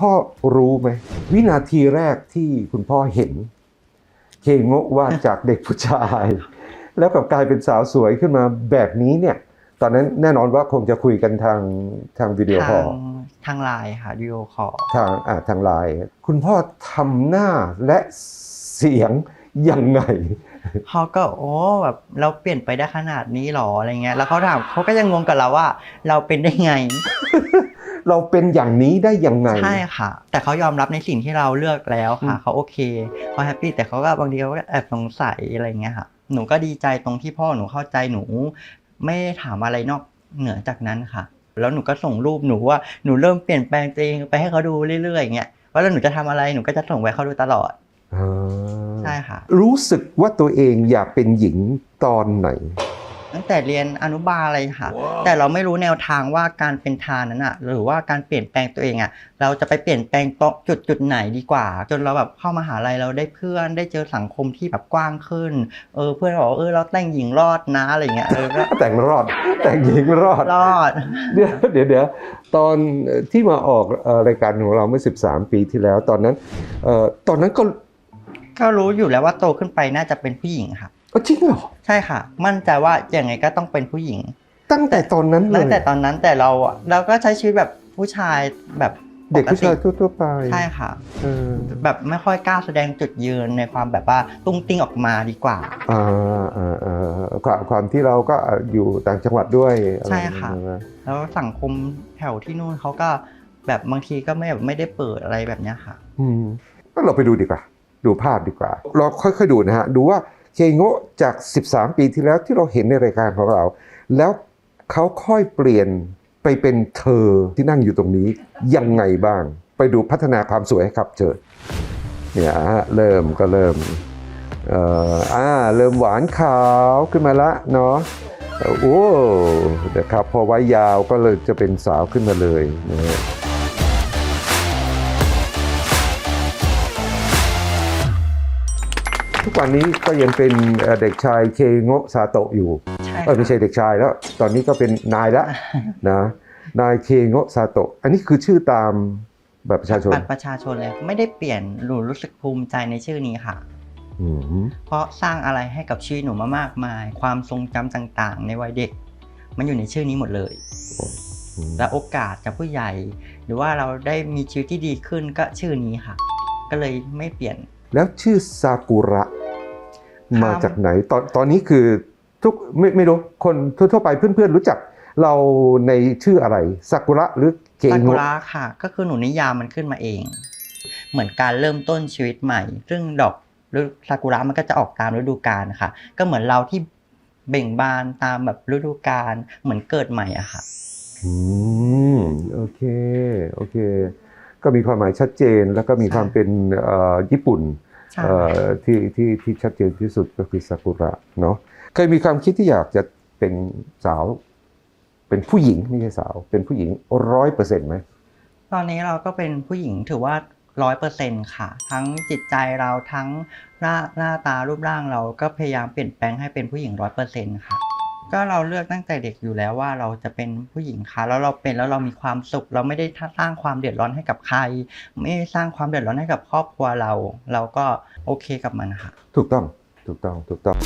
พ่อรู้ไหมวินาทีแรกที่คุณพ่อเห็น เคโงะว่าจากเด็กผู้ชาย แล้วกลับกลายเป็นสาวสวยขึ้นมาแบบนี้เนี่ย ตอนนั้นแน่นอนว่าคงจะคุยกันทางทางวิดีโอคทาองลทางไลน์ค่ะวิดีโอคอลทางอ่าทางไลน์คุณพ่อทำหน้าและเสียงยังไงเขาก็โอ้แบบเราเปลี่ยนไปได้ขนาดนี้หรออะไรเงี้ยแล้วเขาถามเขาก็ยังงงกับเราว่า เราเป็นได้ไง เราเป็นอย่างนี้ได้ยังไงใช่ค่ะ แต่เขายอมรับในสิ่งที่เราเลือกแล้วค่ะอืมเขาโอเคเขาแฮปปี้แต่เขาก็บางทีเขาก็แอบสงสัยอะไรเงี้ยค่ะ หนูก็ดีใจตรงที่พ่อหนูเข้าใจหนู ไม่ได้ถามอะไรนอกเหนือจากนั้นค่ะ แล้วหนูก็ส่งรูปหนูว่าหนูเริ่มเปลี่ยนแปลงตัวเองไปให้เขาดูเรื่อยๆอย่างเงี้ยว่าแล้วหนูจะทำอะไรหนูก็จะส่งไปให้เขาดูตลอดอ่าใช่ค่ะ รู้สึกว่าตัวเองอยากเป็นหญิงตอนไหน ตั้งแต่เรียนอนุบาลอะไรค่ะ แต่เราไม่รู้แนวทางว่าการเป็นทานนั้นอะหรือว่าการเปลี่ยนแปลงตัวเองอะเราจะไปเปลี่ยนแปลงตรงจุดจุดไหนดีกว่า จนเราแบบเข้ามาหาลัยเราได้เพื่อนได้เจอสังคมที่แบบกว้างขึ้นเออเพื่อนบอกว่าเออเราแต่งหญิงรอดนะอะไรเงี้ยเออก็แต่งรอดแต่งหญิงรอดรอดเดี๋ยวเดี๋ยวเดี๋ยวตอนที่มาออกเอ่อรายการของเราเมื่อ 13 ปีที่แล้วตอนนั้นเอ่อตอนนั้นก็ก็รู้อยู่แล้วว่าโตขึ้นไปน่าจะเป็นผู้หญิงค่ะ เอ้าจริงเหรอ ใช่ค่ะ มั่นใจว่าอย่างไงก็ต้องเป็นผู้หญิง ตั้งแต่ตอนนั้นเลตั้งยแต่ตอนนั้นแต่เราอะเราก็ใช้ชีวิตแบบผู้ชายแบบปเด็กกผู้ติชายทั่วๆไปใช่ค่ะเออแบบไม่ค่อยกล้าแสดงจุดยืนในความแบบว่าตุ้งติ้งออกมาดีกว่าอ่าอ่าอ่าความความที่เราก็อยู่ต่างจังหวัดด้วยอไรใช่ค่ะอย่างเงี้ยแล้วสังคมแถวที่นู่นเขาก็แบบบางทีก็ไม่แบบไม่ได้เปิดอะไรแบบเนี้ยค่ะ อืมก็เราไปดูดีกว่า ดูภาพดีกว่า เราค่อยๆดูนะฮะดูว่า เคโงะจาก 13 ปีที่แล้วที่เราเห็นในรายการของเรา แล้วเขาค่อยเปลี่ยนไปเป็นเธอที่นั่งอยู่ตรงนี้ยังไงบ้าง ไปดูพัฒนาความสวยครับเจิดเนี่ยฮะเริ่มก็เริ่มเอ่ออ่าเริ่มหวานขาวขึ้นมาละเนาะเอ่อโอ้นะครับพอไว้ยาวก็เลยจะเป็นสาวขึ้นมาเลยนะฮะ ทุกวันนี้ก็ยังเป็นเอ่อเด็กชายเคโงะซาโตะอยู่ใช่เออไม่ใช่เด็กชายแล้ว ตอนนี้ก็เป็นนายแล้วนะนายเคโงะซาโตะอันนี้คือชื่อตามแบบประชาชนบัตรประชาชนเลยไม่ได้เปลี่ยนหนูรู้สึกภูมิใจในชื่อนี้ค่ะอืมเพราะสร้างอะไรให้กับชีวิตหนูมามากมาย ความทรงจำต่าง ๆ ในวัยเด็ก มันอยู่ในชื่อนี้หมดเลยอืมและโอกาสจากผู้ใหญ่ หรือว่าเราได้มีชีวิตที่ดีขึ้นก็ชื่อนี้ค่ะ ก็เลยไม่เปลี่ยน แล้วชื่อซากุระครับ มาจากไหนตอนตอนนี้คือทุกไม่ไม่รู้คนทั่วๆไปเพื่อนๆรู้จักเราในชื่ออะไรซากุระหรือเคซากุโงะระค่ะ ก็คือหนูนิยามมันขึ้นมาเอง เหมือนการเริ่มต้นชีวิตใหม่ ซึ่งดอกหรือซากุระมันก็จะออกตามฤดูกาลค่ะ ก็เหมือนเราที่เบ่งบานตามแบบฤดูกาลเหมือนเกิดใหม่อะค่ะอืมโอเคโอเค ก็มีความหมายชัดเจนแล้วก็มีใช่ความเป็นเอ่อญี่ปุ่นใช่เอ่อ ที่ที่ที่ชัดเจนที่สุดก็คือซากุระเนาะเคยมีความคิดที่อยากจะเป็นสาว เป็นผู้หญิงไม่ใช่สาว เป็นผู้หญิงร้อยเปอร์เซ็นต์ไหมตอนนี้เราก็เป็นผู้หญิงถือว่าร้อยเปอร์เซ็นค่ะ ทั้งจิตใจเราทั้งหน้าหน้าตารูปร่างเราก็พยายามเปลี่ยนแปลงให้เป็นผู้หญิงร้อยเปอร์เซ็นค่ะ ก็เราเลือกตั้งแต่เด็กอยู่แล้วว่าเราจะเป็นผู้หญิงค่ะแล้วเราเป็นแล้วเรามีความสุข เราไม่ได้สร้างความเดือดร้อนให้กับใคร ไม่ได้สร้างความเดือดร้อนให้กับครอบครัวเรา เราก็โอเคกับมันค่ะ ถูกต้องถูกต้องถูกต้อง